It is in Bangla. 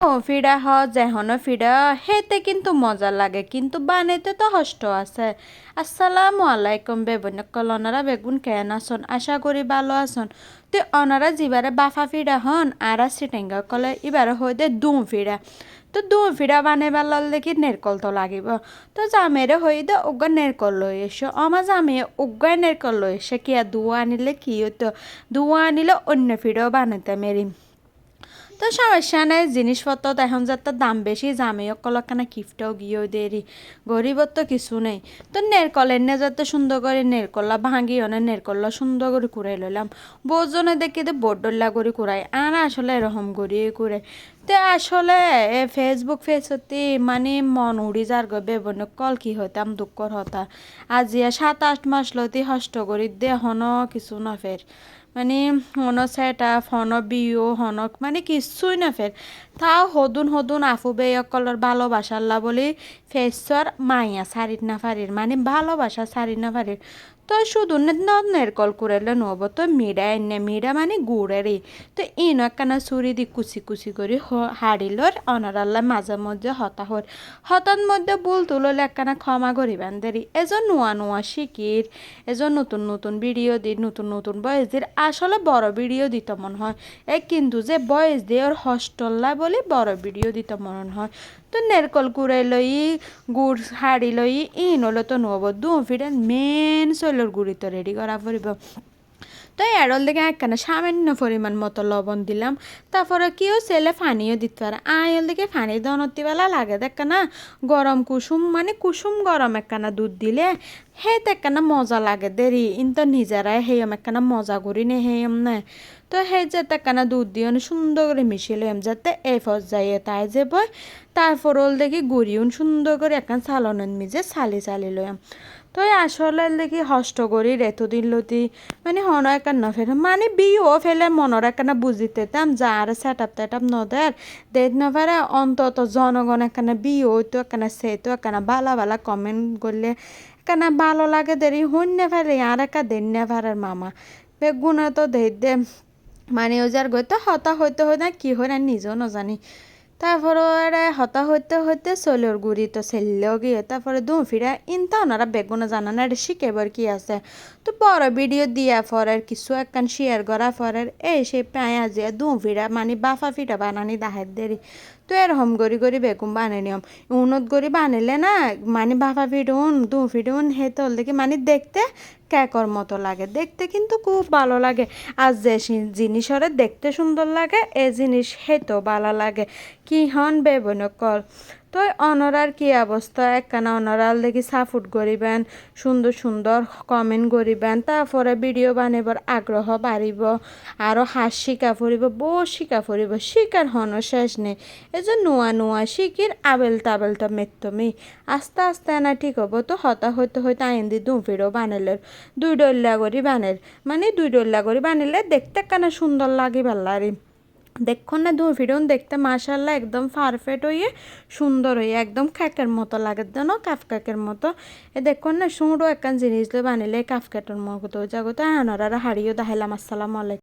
ও ফিডা হ যেহন ফিডা হেতে কিন্তু মজা লাগে। কিন্তু বানাইতে তো কষ্ট আছে। আসসালামু আলাইকুম বেবন কলনারা বেগুন কেন আসন আশা করি ভালো আসন তো অনারা যিবারে বাফা ফিডা হন আর সিটেঙ্গা কলে এবারে হইতে দুম ফিডা তো দুম ফিডা বানাইবার লল দেখি নেরকল তো লাগিব। তো জামেরে হই দে উগ্গা নেরকল লই এসো। আমার জামে উগ্গাই নেরকল লই এসে কি আর দুয়া আনিলে কি হতো দুয়া আনিলে অন্য ফিডাও বানাইতে মেরিম তো সমস্যা নাই জিনিসপত্র তো এখন যাতে দাম বেশি জামে অকলকানা কিফটাও গিয়েও দেরি গরিবর তো কিছু নেই। তো নেরকল এনে যাতে সুন্দর করে নেরকল্লা ভাঙি, অনে নেরকল্লা সুন্দর করে কুড়াই লইলাম। বজনে দেখি তো বড্ডল্লা করে কুড়াই আর আসলে এরকম করিয়ে কুড়াই তো আসলে এ ফেসবুক ফেসতি মানে মন উড়ি যার গো, বেবন কল কি হইতাম, দুঃখর হতা। আজিয়া সাত আট মাস লতি হষ্ট করি দে হন কিছু না ফের। মানে হন চাই আপ হন বিহু, হনক মানে কিছুই না ফের তাও হদুন হদুন আফু বে অকলর ভালোবাসাল্লা বলি ফেসর মাইয়া সারির না ফারির মানে ভালোবাসা সারির না ফারির তো শুধু নদনের কল কুড়াইলে নব তো মিডা এনে, মিডা মানে গুড়েরই তো ইন একখানা চুরি দি কুচি কুচি করে হাড়িলর অনারাল্লা মাঝে মধ্যে হতাহর হতার মধ্যে বুল তুললে একখানা ক্ষমা করিবেন দেরি এজন নোয়া নোয়া শিকির এজন নতুন নতুন ভিডিও দি, নতুন নতুন বয়স দির, আসলে বড় ভিডিও দিত মনে হয়। এ কিন্তু যে বয়স দিয়ে ওর হস্টল্লা বলে বড় ভিডিও দিত মনে হয়। তো নেরকল কুড়াই লই গুড় হাড়ি লই, ইন হলো তো নব দু ফিরেন মেন চৈলর গুড়ি তো রেডি করা পড়িব তো এরল দিকে একখানা সামান্য পরিমাণ মতো লবণ দিলাম। তারপরে কেউ ছেলে ফানিও দিতে পারে আয়ল দিকে ফানি দনতিবেলা লাগে না গরম কুসুম মানে কুসুম গরম একখানা দুধ দিলে হেত একখানা মজা লাগে দেরি ইন্ত নিজেরাই হেয়ম একখানা মজা করি নে হেয়ম না। তো সেই যাতে একখানা দুধ দিয়ে সুন্দর করে মিশিয়ে লইম যাতে এ যাই তাই যে বই তারপর ওল দেখি গুড়িউন সুন্দর করে একখান সালনের মিজে চালি চালি লইম তো আসলে দেখি হষ্ট করি দিন লতি মানে হন একান নফের মানে বিও ফেলে মনের একানা বুঝিতে তাম যার সেট আপ টেট আপ নদের দেখ নফারে অন্তত জনগণ একানা বিও তো একানা সে তো একানা ভালা ভালা কমেন্ট করলে একানা ভালো লাগে দেরি হইন না ফেলে আর একা দেন না ফেরার মামা। বেগুনা তো দে দে। মানে ওজার গইতে হতা হইতে হয় না কি হয় না নিজেও নজানি। তারপরে হতা হইতে হইতে চলের গুড়ি তো সেললেও গিয়ে। তারপরে দু ফিরা ইনতা ওনারা বেগুনে জানা না এটা শিখেবার কি আছে। তো বড় ভিডিও দিয়া ফরের কিছু একখান শেয়ার করা ফরের এই সেই পেঁয়াজ দু ফিরা মানে বাফা ফিটা বানানি দাহের দেরি। তো এরকম গড়ি গড়ি বেগুন বানাই নিয়ম। উনত গড়ি বানাইলে না মানে বাবা ফিডুন দু ফিডুন হে তল দেখি মানে দেখতে ক্যাকর মতো লাগে। দেখতে কিন্তু খুব ভালো লাগে। আর যে জিনিস জিনিসরে দেখতে সুন্দর লাগে, এ জিনিস হেতো ভালো লাগে। কি হন বেবন কল তো অনরার কি অবস্থা একখানা অনরাল দেখি সাপোর্ট করিবেন সুন্দর সুন্দর কমেন্ট করিবেন তারপরে ভিডিও বানাবার আগ্রহ বাড়িব আরও হাস শিকা ফুরিব বহু শিকা ফুরিব শিকার হন শেষ নেই। এই যে নোয়া নোয়া শিকির আবেল তাবেল তো মেত্তমি আস্তে আস্তে না ঠিক হব, তো হতা হইতে হইতে আইন দি দু বানালের দুই ডল্লা করি বানের মানে দুই ডল্লা করি বানালে দেখতে কেন সুন্দর লাগে ভাল্লারি দেখুন না দূর ফিরুন দেখতে মাশাল্লাহ একদম পারফেক্ট হইয়ে সুন্দর হইয়ে একদম খ্যাকের মতো লাগে যেন কাফ কাকের মতো। এ দেখুন না সুঁড়ো একখান জিনিস বানিলে কাফ কাটের মতো আনার আনারা হারিয়েও দেখাইলাম, আসসালামু আলাইকুম।